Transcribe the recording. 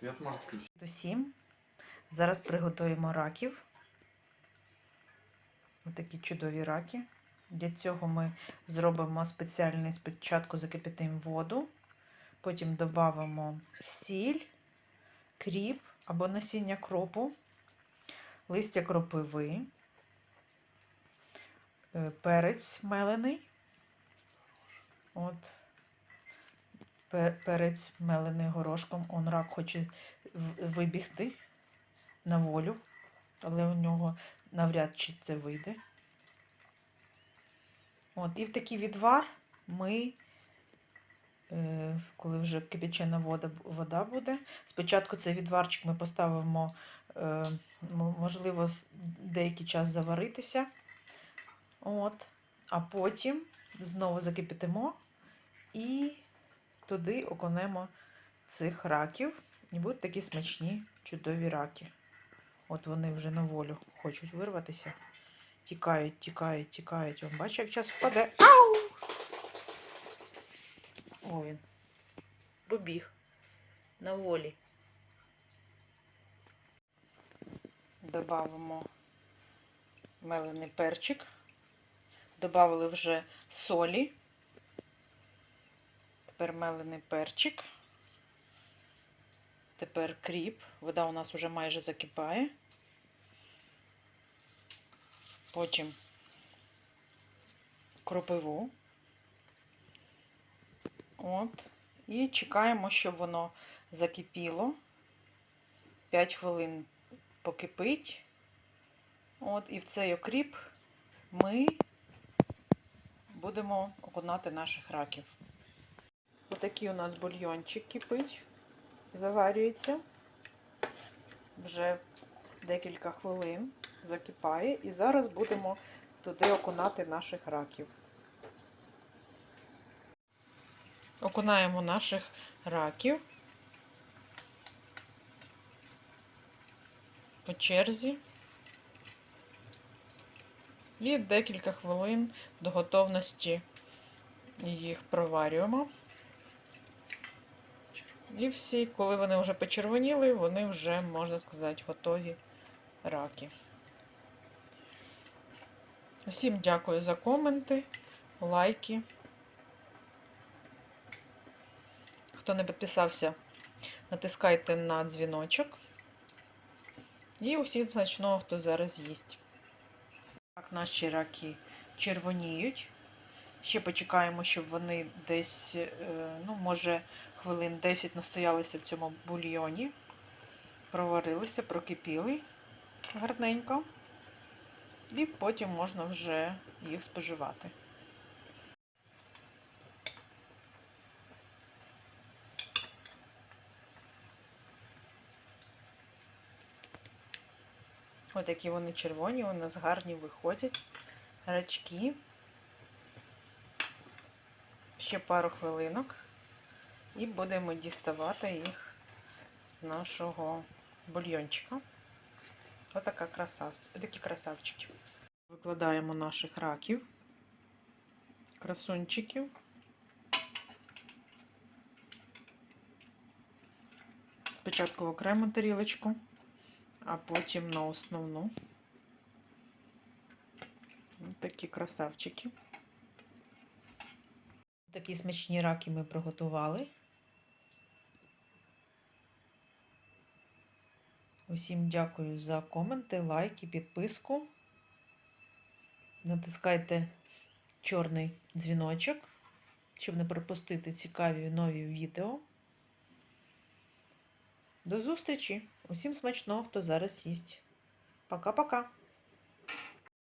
Свет может включить. Усім. Зараз приготуємо раків. Отакі чудові раки. Для цього ми зробимо спеціальний спочатку закипятимо воду, потім додамо сіль, кріп або насіння кропу, листя кропиви, е, перець мелений. От. Пе- Перець мелений горошком. Он рак хоче вибігти на волю, але у нього навряд чи це вийде. От, і в такий відвар ми, е, коли вже кипячена вода, вода буде, спочатку цей відварчик ми поставимо, е, можливо, деякий час заваритися. От, а потім знову закипятимо і туди окунемо цих раків. І будуть такі смачні, чудові раки. От вони вже на волю хочуть вирватися. Тікають, тікають, тікають. Вон, бачиш, як час впаде. Ау! О, він. Побіг на волі. Добавимо мелений перчик. Добавили вже солі. Тепер мелений перчик. Тепер кріп. Вода у нас вже майже закипає. Потім кропиву. От. І чекаємо, щоб воно закипіло. 5 хвилин покипить. От, і в цей окріп ми будемо окунати наших раків. Отакий у нас бульйончик кипить, заварюється. Вже декілька хвилин закипає. І зараз будемо туди окунати наших раків. Окунаємо наших раків по черзі. І декілька хвилин до готовності їх проварюємо. І всі, коли вони вже почервоніли, вони вже, можна сказати, готові раки. Усім дякую за коменти, лайки. Хто не підписався, натискайте на дзвіночок. І усім смачного, хто зараз їсть. Так, наші раки червоніють. Ще почекаємо, щоб вони десь, е, ну, може, хвилин 10 настоялися в цьому бульйоні. Проварилися, прокипіли гарненько. І потім можна вже їх споживати. Отакі вони червоні, у нас гарні виходять. Рачки. Ще пару хвилинок. І будемо діставати їх з нашого бульйончика. Отака красав... такі красавчики. Викладаємо наших раків, красунчиків. Спочатку в окрему тарілочку, а потім на основну. Такі красавчики. Такі смачні раки ми приготували. Усім дякую за коменти, лайки, підписку. Натискайте чорний дзвіночок, щоб не пропустити цікаві нові відео. До зустрічі! Усім смачного, хто зараз їсть. Пока-пока!